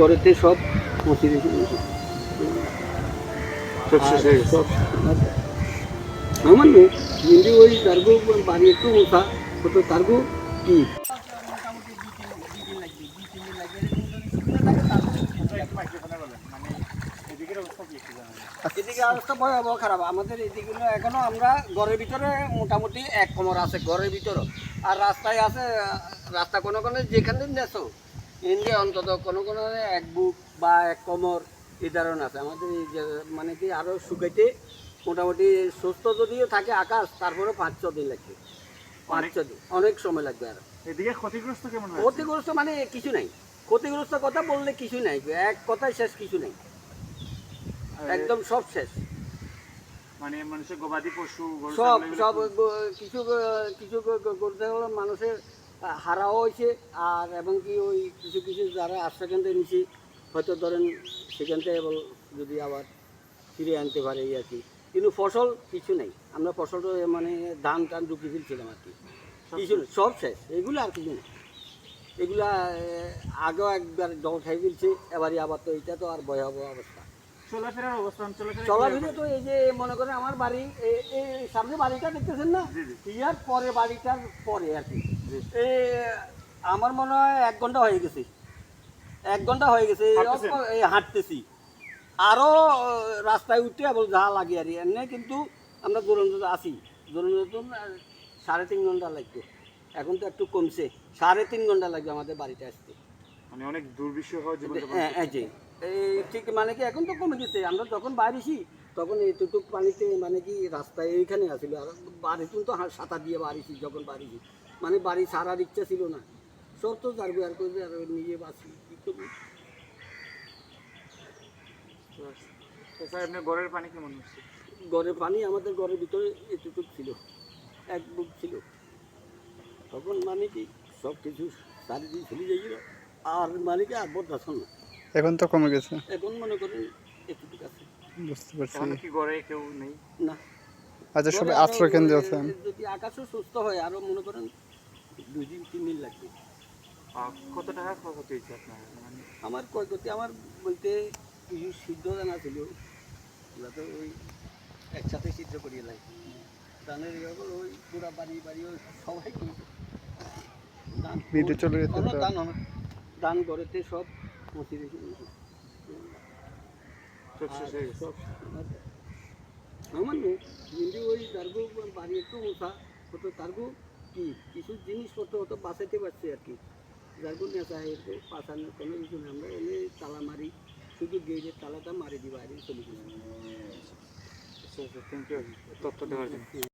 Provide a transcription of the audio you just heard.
ঘরেতে সব মুছি রেখে দিয়েছি। সব শেষ গেছে। সব আমার নেই কিন্তু ওই তারগো বাড়ি একটু মোছা হতো তারগো কি? এদিকে অবস্থা ভয়াবহ খারাপ। আমাদের এদিকে এখনও আমরা ঘরের ভিতরে মোটামুটি এক কোমর আছে ঘরের ভিতরে আর রাস্তায় আছে রাস্তা কোনো কোনো যেখানে নেছো ইন্ডিয়া অন্তত কোনো কোনো এক বুক বা এক কোমর এই ধরনের আছে। আমাদের এই মানে কি আরও শুকাইতে মোটামুটি সুস্থ যদিও থাকে আকাশ তারপরে পাঁচ ছ দিন লাগবে। পাঁচ ছ দিন অনেক সময় লাগবে আর। এদিকে ক্ষতিগ্রস্ত কেমন ক্ষতিগ্রস্ত মানে কিছু নাই। ক্ষতিগ্রস্ত কথা বললে কিছু নাই। এক কথায় শেষ কিছু নাই। একদম সব শেষ। মানে মানুষের গবাদি পশু সব সব কিছু কিছু করতে হলো মানুষের হারাও হয়েছে আর এবং কি ওই কিছু কিছু যারা আশ্রয়কেন থেকে নিছি হয়তো ধরেন সেখান থেকে যদি আবার ফিরে আনতে পারে এই আর কি। কিন্তু ফসল কিছু নেই। আমরা ফসলটা মানে ধান টান ঢুকিয়ে ফেলছিলাম আর কি। কিছু নেই সব শেষ। এগুলো আর কিছু নেই। এগুলা আগেও একবার জল খাই ফেলছে এবারই আবার তো এটা তো আর ভয়াবহ অবস্থা। চলাফেরার অবস্থান চলাফেরা চলাফেরা তো এই যে মনে করেন আমার বাড়ি এই সামনে বাড়িটা দেখতেছেন না? জি, জি। ইয়ার পরে বাড়িটার পরে আর কি। আমার মনে হয় এক ঘণ্টা হয়ে গেছে। এক ঘণ্টা হয়ে গেছে হাঁটতেছি। আরও রাস্তায় উঠতে যা লাগে আর। এমনি কিন্তু আমরা দুরন্ত আছি। দুরন্ত সাড়ে তিন ঘণ্টা লাগতো এখন তো একটু কমছে। সাড়ে তিন ঘণ্টা লাগবে আমাদের বাড়িতে আসতে। মানে অনেক দুর্বিষহ জীবন হ্যাঁ এই যে এই ঠিক মানে কি এখন তো কমে গেছে। আমরা যখন বাড়িছি তখন এইটুক পানিতে মানে কি রাস্তায় এইখানে আসছিল আর বাড়িতে তো হা- সাঁতার দিয়ে বাড়িছি যখন বাড়িছি। মানে বাড়ি সারার ইচ্ছা ছিল না। সব তো যার আর করবে আর নিজে বাঁচি। কি করব? আপনার ঘরের পানি কেমন হচ্ছে? ঘরের পানি আমাদের ঘরের ভিতরে এটুটুক ছিল। এক বুক ছিল। তখন মানে কি সব কিছু সারি দিয়ে চলে যাইছিল আর মানে কি আর বরদাস্ত না। এখন তো কমে গেছে। এখন মনে করেন এটুটুক আছে। বুঝতে পারছি। কি ঘরে কেউ নেই? না। আচ্ছা সবাই আশ্রয় কেন্দ্রে আছেন? যদি আকাশও সুস্থ হয় আরও মনে করেন দুই দিন তিন দিন লাগবে। কত টাকা ক্ষতি হয়েছে আপনার? মানে আমার ক্ষয়ক্ষতি আমার বলতে কিছু সিদ্ধ দানা ছিল ওগুলা তো ওই একসাথে সিদ্ধ করিয়ে লাগে ধানের ইয়ে করে ওই পুরা বাড়ি বাড়ি ওই সবাই। ধান ভিডিও চলে। ধান করেতে সব হয়ে আমার নেই। কিন্তু ওই তারগো বাড়ি একটু মোছা হতো তারগো কি? কিছু জিনিসপত্র হতো বাঁচাতে পারছি আর কি। যারগো নেশা এরকম পাশানোর কোনো কিছু নেই। আমরা এনে তালা মারি। শুধু গেটের তালাটা মারি দিই বাইরে চলে আচ্ছা থ্যাংক ইউ তথ্য দেওয়ার জন্য।